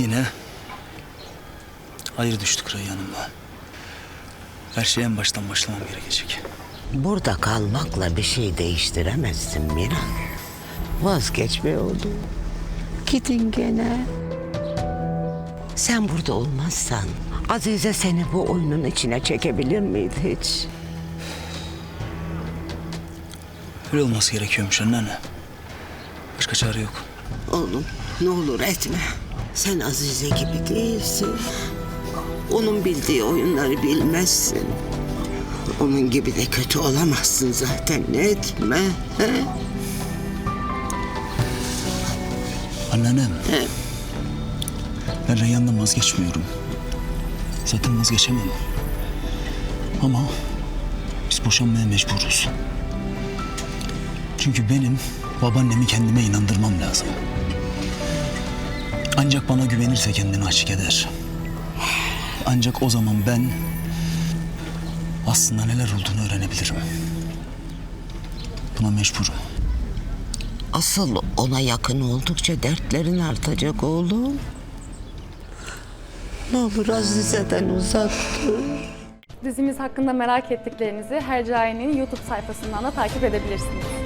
Yine ayrı düştük Reyhan'ımla. Her şey en baştan başlamam gerekecek. Burada kalmakla bir şey değiştiremezsin Miran. Vazgeçme oğlum. Gidin gene. Sen burada olmazsan Azize seni bu oyunun içine çekebilir miydi hiç? Öyle olması gerekiyormuş anneanne. Başka çare yok. Oğlum ne olur etme. Sen Azize gibi değilsin. Onun bildiği oyunları bilmezsin. Onun gibi de kötü olamazsın zaten. Etme. He? Anneannem. Ben Reyhan'dan vazgeçmiyorum. Zaten vazgeçemem. Ama biz boşanmaya mecburuz. Çünkü benim babaannemi kendime inandırmam lazım. Ancak bana güvenirse kendini açık eder. Ancak o zaman ben aslında neler olduğunu öğrenebilirim. Buna mecburum. Asıl ona yakın oldukça dertlerin artacak oğlum. Ne olur Azize'den uzak dur. Dizimiz hakkında merak ettiklerinizi Hercai'nin YouTube sayfasından da takip edebilirsiniz.